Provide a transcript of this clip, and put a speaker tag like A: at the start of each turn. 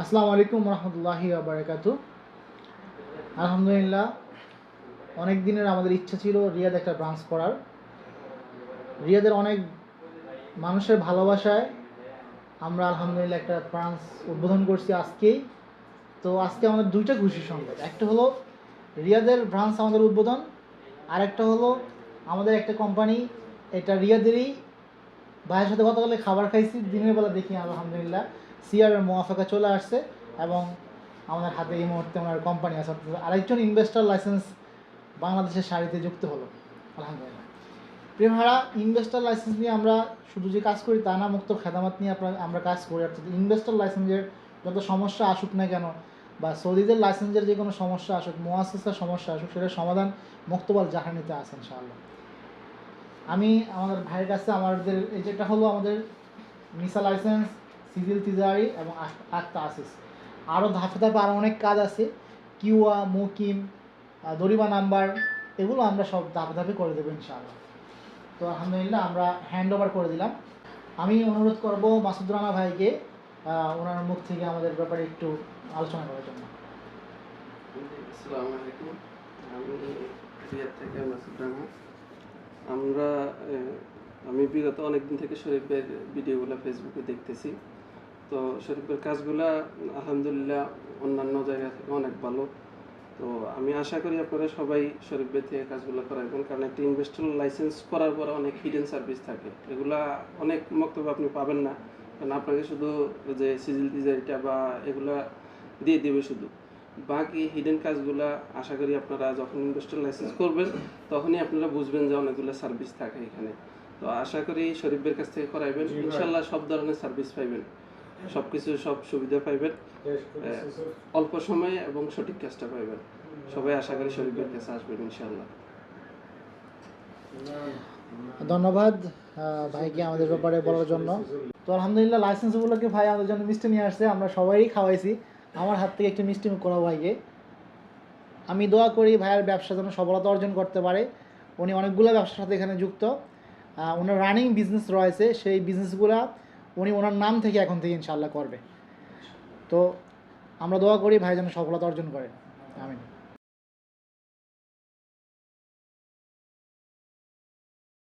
A: আসসালামু আলাইকুম রহমতুল্লাহি বারাকাতু আলহামদুলিল্লাহ, অনেক দিনের আমাদের ইচ্ছা ছিল রিয়াদ একটা ব্রাঞ্চ করার। রিয়াদের অনেক মানুষের ভালোবাসায় আমরা আলহামদুলিল্লাহ একটা ব্রাঞ্চ উদ্বোধন করছি আজকেই। তো আজকে আমাদের দুইটা খুশির সংবাদ একটা হলো রিয়াদের ব্রাঞ্চ আমাদের উদ্বোধন, আরেকটা হলো আমাদের একটা কোম্পানি, এটা রিয়াদেরই ভাইয়ের সাথে গতকালে খাবার খাইছি, দিনের বেলা দেখি, আলহামদুলিল্লাহ। সিআর এর মোয়াফাকা চলে আসছে এবং আমাদের হাতে এই মুহূর্তে ওনার কোম্পানি আছে। আরেকজন ইনভেস্টার লাইসেন্স বাংলাদেশের সারিতে যুক্ত হলো। আলহামদুলিল্লাহ। প্রেমহারা ইনভেস্টার লাইসেন্স নিয়ে আমরা শুধু যে কাজ করি তা না, মুক্ত খেদামাত নিয়ে আপনার, আমরা কাজ করি। অর্থাৎ ইনভেস্টার লাইসেন্সের যত সমস্যা আসুক না কেন, বা সৌদিদের লাইসেন্সের যে কোনো সমস্যা আসুক মোয়াসিসের সমস্যা আসুক, সেটার সমাধান মুক্তবাল জাহানিতে আছে ইনশাআল্লাহ। আমি আমাদের ভাইয়ের কাছে আমাদের, এই যেটা হলো আমাদের মিসা লাইসেন্স, সিভিল তিজারি এবং আক- আক্তা আসিস আরও ধাপে ধাপে আরও অনেক কাজ আছে। কিউয়া মুকিম দরিবা নাম্বার, এগুলো আমরা সব ধাপে ধাপে করে দেবো ইনশাআল্লাহ। তো আলহামদুলিল্লাহ আমরা হ্যান্ড ওভার করে দিলাম। আমি অনুরোধ করব মাসুদ রানা ভাইকে ওনার মুখ থেকে আমাদের ব্যাপারে একটু আলোচনা করার জন্য।
B: আসসালামু আলাইকুম। আমি থেকে মাসুদ রানা। আমরা আমি বিগত অনেক দিন থেকে শরীফের ভিডিওগুলো ফেসবুকে দেখতেছি। তো শরীফের কাজগুলা, আলহামদুলিল্লাহ, অন্যান্য জায়গা থেকে অনেক ভালো। তো আমি আশা করি আপনারা সবাই শরীফ থেকে কাজগুলো করাবেন কারণ একটা ইনভেস্টর লাইসেন্স করার পরে অনেক হিডেন সার্ভিস থাকে। এগুলা অনেক বক্তব্য আপনি পাবেন না, কারণ আপনাকে শুধু যে সিজিল ডিজাইনটা বা এগুলা দিয়ে দেবে শুধু। বাকি হিডেন কাজগুলা আশা করি আপনারা যখন ইনভেস্টর লাইসেন্স করবেন তখনই আপনারা বুঝবেন যে অনেকগুলো সার্ভিস থাকে এখানে। তো আশা করি শরীফের কাছ থেকে করাইবেন। ইনশাল্লাহ সব ধরনের সার্ভিস পাইবেন। সব কিছু সব সুবিধা পাইবেন। অল্প সময়ে এবং সঠিক কাজটা পাইবেন। সবাই আশা করি শরীফের কাছে আসবেন ইনশাল্লাহ।
A: ধন্যবাদ ভাইকে আমাদের ব্যাপারে বলার জন্য। তো আলহামদুলিল্লাহ লাইসেন্সগুলোকে ভাই আমাদের জন্য মিষ্টি নিয়ে আসছে আমরা সবাই খাওয়াইছি। আমার হাত থেকে একটু মিষ্টি মুখ করা ভাইকে। আমি দোয়া করি ভাইয়ের ব্যবসা যেন সফলতা অর্জন করতে পারে। উনি অনেকগুলো ব্যবসার সাথে এখানে যুক্ত। ওনার রানিং বিজনেস রয়েছে। সেই বিজনেসগুলো উনি ওনার নাম থেকে এখন থেকে ইনশাল্লাহ করবে। তো আমরা দোয়া করি ভাই যেন সফলতা অর্জন করে আমিন।